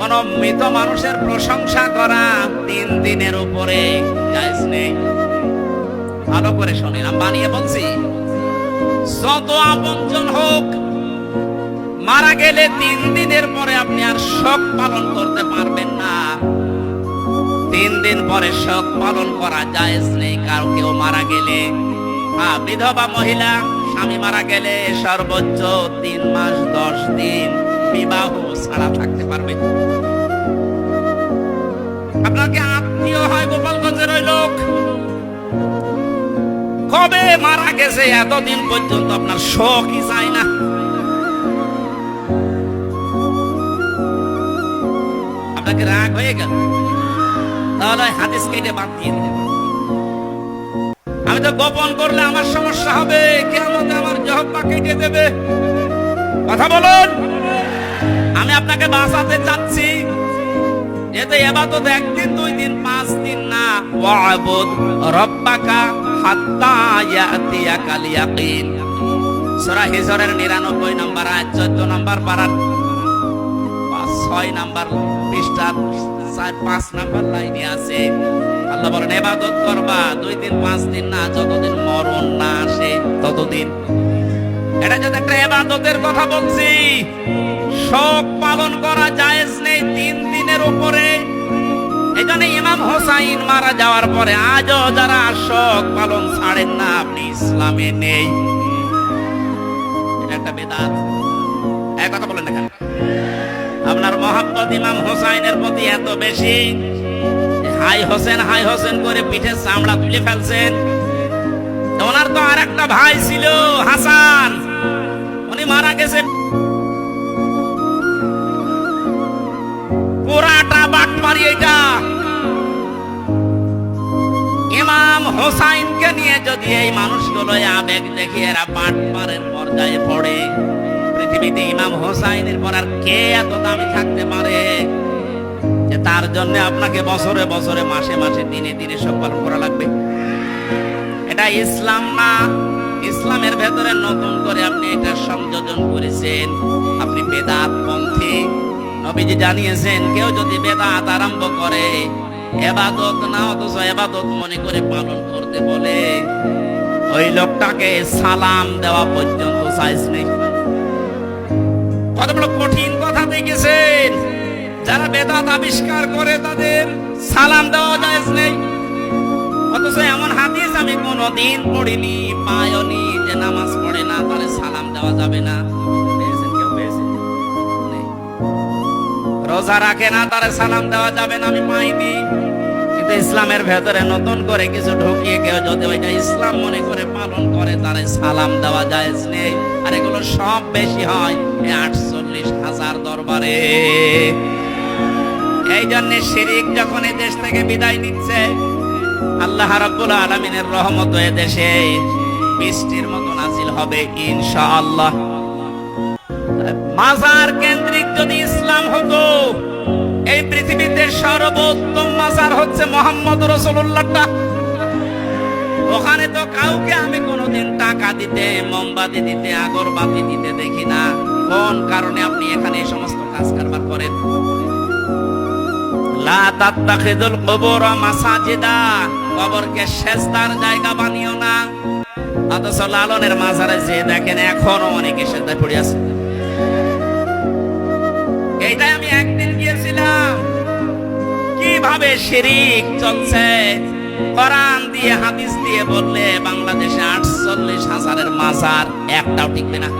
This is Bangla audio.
কোন মৃত মানুষের প্রশংসা করা তিন দিনের উপরে ভালো করে শোনেন বানিয়ে বলছি। যত আপনজন হোক, মারা গেলে তিন দিনের পরে আপনি আর শোক পালন করতে পারবেন না। তিন দিন পরে শোক পালন করা জায়েজ নেই। কারও কেউ মারা গেলে হ্যাঁ বিধবা মহিলা, স্বামী মারা গেলে সর্বোচ্চ তিন মাস, দশ দিন। বিবাহ ছাড়া থাকতে পারবে। আপনার কি আত্মীয় হয় গোপালগঞ্জের ওই লোক। কবে মারা গেছে এতদিন পর্যন্ত আপনার শোকই যায় না। আপনাকে রাগ হয়ে গেল। তাহলে হাদিস কেটে বাদ দিয়ে দিলেন আমি তো গোপন করলে আমার সমস্যা হবে। কেমন আমার জহব্বা কেটে দেবে। কথা বলুন। আমি আপনাকে বাঁচাতে চাচ্ছি। এতে এবাদত একদিন, দুই দিন, পাঁচ দিন না। ওয়াবুদ রব্বাকা হাত্তা ইয়াতিয়াকাল ইয়াকিন। সূরা হিজরের 99 নম্বর আয়াত 14 নম্বর পাঁচ, ছয় নাম্বার পৃষ্ঠার চার, পাঁচ নাম্বার লাইনে আছে। আল্লাহ বলেন এবাদত করবা, দুই দিন, পাঁচ দিন না, যতদিন মরণ না আসে, ততদিন। এটা যদি একটা এবাদতের কথা বলছি শোক পালন করা জায়েজ নেই তিন দিনের উপরে। এখানে ইমাম হোসাইন মারা যাওয়ার পরে আজও যারা শখ পালন ছাড়েন না, আপনি ইসলামে নেই। একটা বেদাত। এক কথা বলেন এখানে আপনার মোহাম্মদ ইমাম হোসাইনের প্রতি এত বেশি হাই হোসেন হাই হোসেন করে পিঠে চামড়া তুলে ফেলছেন। ওনার তো আর একটা ভাই ছিল হাসান। উনি মারা গেছে বাটপারি এটা। ইমাম হোসাইনকে নিয়ে যদি এই মানুষগুলো আবেগ দেখি এরা বাটপারের পর্যায়ে পড়ে, পৃথিবীতে ইমাম হোসাইনের পর আর কে এত দামি থাকতে পারে? যে তার জন্য আপনাকে বছরে বছরে, মাসে মাসে, দিনে দিনে সব পালন করা লাগবে। এটা ইসলাম না। ইসলামের ভেতরে নতুন করে আপনি এটা সংযোজন করেছেন। আপনি বেদাত পন্থী। নবীজি জানিয়েছেন, কেউ যদি বেদাত আরম্ভ করে, এবাদত না, অথচ এবাদত মনে করে পালন করতে বলে। ওই লোকটাকে সালাম দেওয়া পর্যন্ত সাইজ নেই। কত বড় কঠিন কথা দেখেছেন। যারা বেদাত আবিষ্কার করে, তাদের সালাম দেওয়া যায় নেই। অথচ এমন হাদিস আমি কোনোদিন পড়িনি পায়নি যে নামাজ পড়ে না, তাহলে সালাম দেওয়া যাবে না। রোজা রাখে না, তারে সালাম দেওয়া যাবে না, আমি পাইনি কিন্তু ইসলামের ভেতরে নতুন করে কিছু ঢুকিয়ে কেউ যদি ওইটা ইসলাম মনে করে পালন করে, তারে সালাম দেওয়া যায় নেই। আর এগুলো সব বেশি হয় এই আটচল্লিশ হাজার দরবারে। এই জন্য শিরিক যখন এই দেশ থেকে বিদায় নিচ্ছে, আল্লাহ রাব্বুল আলামিনের রহমত এ দেশে বৃষ্টির মতো নাজিল হবে, ইনশাআল্লাহ। মাজার কেন্দ্রিক যদি ইসলাম হতো, এই পৃথিবীতে সর্বোত্তম মাজার হচ্ছে মোহাম্মদ রসুল্লাহটা ওখানে তো কাউকে আমি কোনোদিন টাকা দিতে, মোমবাতি দিতে, আগরবাতি দিতে দেখি না। কোন কারণে আপনি এখানে এই সমস্ত কাজ কারবার করেন? লা তাত্তাখিদুল কুবুর মাসাজিদা। কবরকে সেজদার জায়গা বানিও না। অথচ লালনের মাজারে যে দেখেন এখনও অনেকে সেজদায় পড়ে আছে। এইটাই আমি একদিন গিয়েছিলাম। কীভাবে শিরিক চলছে? কোরআন দিয়ে, হাদিস দিয়ে বললে বাংলাদেশে আটচল্লিশ হাজারের মাজার একটাও টিকবে না।